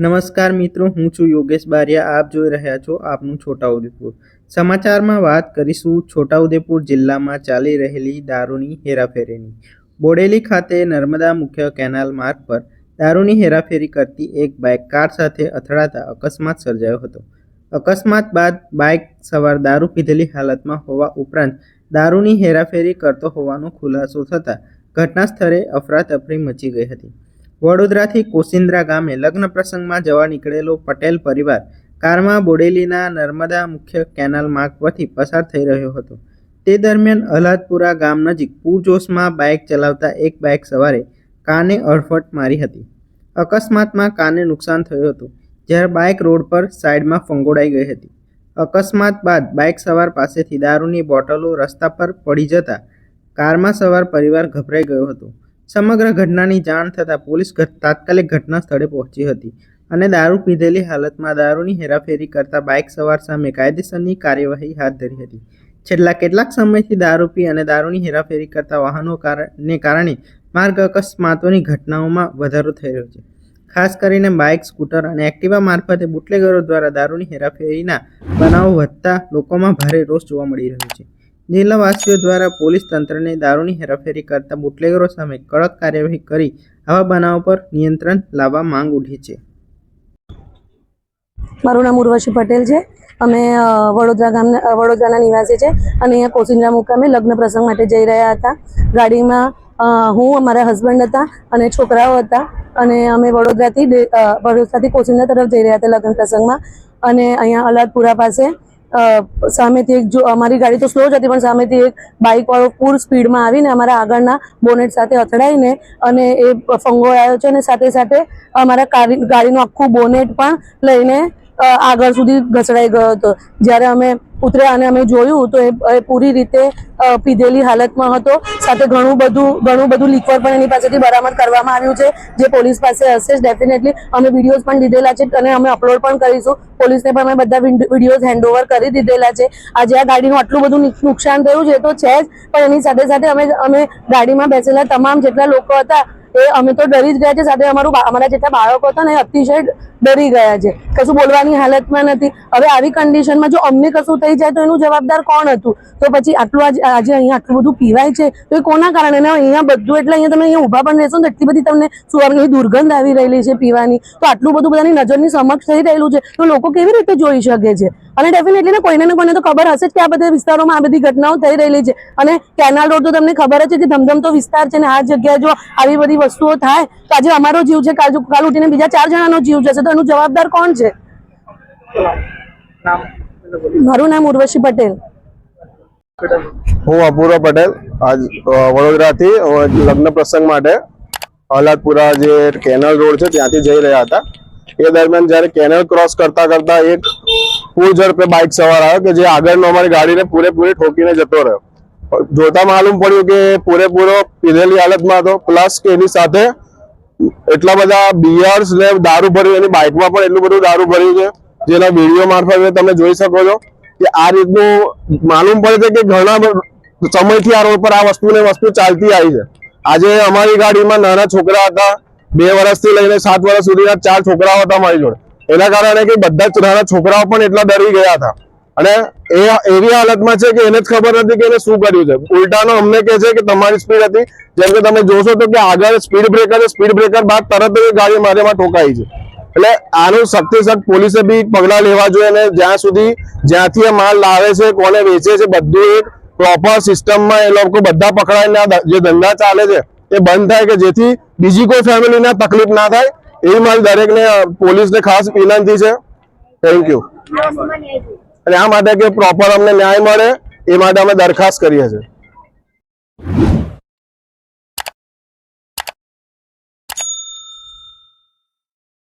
નમસ્કાર મિત્રો, હું છું યોગેશ બારિયા. આપ જોઈ રહ્યા છો આપનું છોટાઉદેપુર. સમાચારમાં વાત કરીશું. છોટાઉદેપુર જિલ્લામાં ચાલી રહેલી દારૂની હેરાફેરીની. બોડેલી ખાતે નર્મદા મુખ્ય કેનાલ માર્ગ પર દારૂની હેરાફેરી કરતી એક બાઇક કાર સાથે અથડાતા અકસ્માત સર્જાયો હતો. અકસ્માત બાદ બાઇક સવાર દારૂ પીધેલી હાલતમાં હોવા ઉપરાંત દારૂની હેરાફેરી કરતો હોવાનો ખુલાસો થતાં ઘટના સ્થળે અફરાતફરી મચી ગઈ હતી. વડોદરાથી કોસિન્દ્રા ગામે લગ્ન પ્રસંગમાં જવા નીકળેલો પટેલ પરિવાર કારમાં બોડેલીના નર્મદા મુખ્ય કેનાલ માર્ગ પરથી પસાર થઈ રહ્યો હતો. તે દરમિયાન અલ્હાદપુરા ગામ નજીક પૂરજોશમાં બાઇક ચલાવતા એક બાઇક સવારે કાને અડફટ મારી હતી. અકસ્માતમાં કાને નુકસાન થયું હતું, જ્યારે બાઇક રોડ પર સાઈડમાં ફંગોળાઈ ગઈ હતી. અકસ્માત બાદ બાઇક સવાર પાસેથી દારૂની બોટલો રસ્તા પર પડી જતા કારમાં સવાર પરિવાર ગભરાઈ ગયો હતો. સમગ્ર ઘટનાની જાણ થતાં પોલીસ તાત્કાલિક ઘટના સ્થળે પહોંચી હતી અને દારૂ પીધેલી હાલતમાં દારૂની હેરાફેરી કરતા બાઇક સવાર સામે કાયદેસરની કાર્યવાહી હાથ ધરી હતી. છેલ્લા કેટલાક સમયથી દારૂ પી અને દારૂની હેરાફેરી કરતા વાહનો કારણને કારણે માર્ગ અકસ્માતોની ઘટનાઓમાં વધારો થઈ રહ્યો છે. ખાસ કરીને બાઇક, સ્કૂટર અને એક્ટિવા મારફતે બુટલેગરો દ્વારા દારૂની હેરાફેરીના બનાવો વધતા લોકોમાં ભારે રોષ જોવા મળી રહ્યો છે. જિલ્લાવાસીઓ દ્વારા પોલીસ તંત્રને દારૂની હેરાફેરી કરતા બુટલેગરો સામે કડક કાર્યવાહી કરી આવા બનાવ પર નિયંત્રણ લાવવા માંગ ઉઠી છે. મારું નામ ઉર્વશી પટેલ છે. અમે વડોદરા ગામના વડોદરાના નિવાસી છે. અને અહીંયા કોસિંદ્રા મુકામે લગ્ન પ્રસંગ માટે જઈ રહ્યા હતા. ગાડીમાં હું, અમારા હસબન્ડ હતા અને છોકરાઓ હતા. અને અમે વડોદરાથી વડોદરાથી કોસિંદ્રા તરફ જઈ રહ્યા હતા લગ્ન પ્રસંગમાં. અને અહીંયા અલાદપુરા પાસે સામેથી એક જો, અમારી ગાડી તો સ્લો જ હતી, પણ સામેથી એક બાઇકવાળો ફૂલ સ્પીડમાં આવીને અમારા આગળના બોનેટ સાથે અથડાઈને અને એ ફંગો આવ્યો છે અને સાથે સાથે અમારા ગાડી ગાડીનું આખું બોનેટ પણ લઈને આગળ સુધી ઘસડાઈ ગયો હતો. જ્યારે અમે ઉતર્યા અને અમે જોયું તો એ પૂરી રીતે પીધેલી હાલતમાં હતો. સાથે ઘણું બધું ઘણું બધું લિક્વર પણ એની પાસેથી બરામદ કરવામાં આવ્યું છે. જે પોલીસ પાસે હશે જ ડેફિનેટલી અમે વિડીયોઝ પણ લીધેલા છે અને અમે અપલોડ પણ કરીશું. પોલીસને પણ અમે બધા વિડીયોઝ હેન્ડઓવર કરી દીધેલા છે. આજે આ ગાડીનું આટલું બધું નુકસાન થયું છે તો છે જ, પણ એની સાથે સાથે અમે અમે ગાડીમાં બેસેલા તમામ જેટલા લોકો હતા, એ અમે તો ડરી જ ગયા છે. સાથે અમારું અમારા જેટલા બાળકો હતા ને અતિશય ડરી ગયા છે. કશું બોલવાની હાલતમાં નથી. હવે આવી કન્ડિશનમાં જો અમને કશું થઈ જાય તો એનું જવાબદાર કોણ હતું? તો પછી આટલું આજે આજે અહીંયા આટલું બધું પીવાય છે, તો એ કોના કારણે? અહીંયા બધું એટલે અહીંયા તમે અહીંયા ઊભા પણ રહેશો ને એટલી બધી તમને સુવાની દુર્ગંધ આવી રહેલી છે પીવાની. તો આટલું બધું બધાની નજરની સમક્ષ થઈ રહેલું છે. તો લોકો કેવી રીતે જોઈ શકે છે? અને ડેફિનેટલી ને કોઈને ને કોઈને તો ખબર હશે જ કે આ બધા વિસ્તારોમાં આ બધી ઘટનાઓ થઈ રહેલી છે. અને કેનાલ રોડ તો તમને ખબર જ છે કે ધમધમતો વિસ્તાર છે ને આ જગ્યાએ જો આવી બધી વસ્તુઓ થાય, તો આજે અમારો જીવ છે, કાલ કાલ ઉઠીને બીજા ચાર જણાનો જીવ જશે, તો એનું જવાબદાર કોણ છે? મારું નામ ઉર્વશી પટેલ. હું અપૂર્વ પટેલ. આજ વડોદરાથી લગ્ન પ્રસંગ માટે અલાદપુરા જે કેનલ રોડ છે ત્યાંથી જઈ રહ્યા હતા. એ દરમિયાન જ્યારે કેનલ ક્રોસ કરતા કરતા એક પૂર ઝડપે બાઇક સવાર આવ્યો કે જે આગળનો અમારી ગાડીને પૂરેપૂરી ઠોકીને જતો રહ્યો. જોતા માલુમ પડ્યું કે પૂરેપૂરો પીધેલી હાલતમાં હતો. પ્લસ કે એની સાથે એટલા બધા બિયર્સ ને દારૂ ભર્યું, એની બાઇકમાં પણ એટલું બધું દારૂ ભર્યું છે, જેના વીડિયો મારફતે તમે જોઈ શકો છો કે આ રીતનું માલુમ પડે છે કે ઘણા સમયથી આ રોડ પર આ વસ્તુ ને વસ્તુ ચાલતી આવી છે. આજે અમારી ગાડીમાં નાના છોકરા હતા, બે વર્ષથી લઈને સાત વર્ષ સુધીના ચાર છોકરાઓ હતા મારી જોડે. એના કારણે કે બધા જ નાના છોકરાઓ પણ એટલા ડરી ગયા હતા. અને એ એવી હાલતમાં છે કે એને જ ખબર નથી કે એને શું કર્યું છે. ઉલટાનો અમને કહે છે કે તમારી સ્પીડ હતી. જેમ કે તમે જોશો તો કે આગળ સ્પીડ બ્રેકર સ્પીડ બ્રેકર બાદ તરત એ ગાડી મારેમાં ઠોકાઈ છે. એટલે આનું સખ્ત પોલીસે બી પગલા લેવા જોઈએ અને જ્યાં સુધી જ્યાંથી એ માલ લાવે છે, કોને વેચે છે, બધું એક પ્રોપર સિસ્ટમમાં એ લોકો બધા પકડાઈને જે ધંધા ચાલે છે, એ બંધ થાય કે જેથી બીજી કોઈ ફેમિલીને તકલીફ ના થાય. એવી મારી દરેકને, પોલીસને ખાસ વિનંતી છે. થેન્ક યુ અને આ માટે કે પ્રોપર અમને ન્યાય મળે એ માટે અમે દરખાસ્ત કરીએ છીએ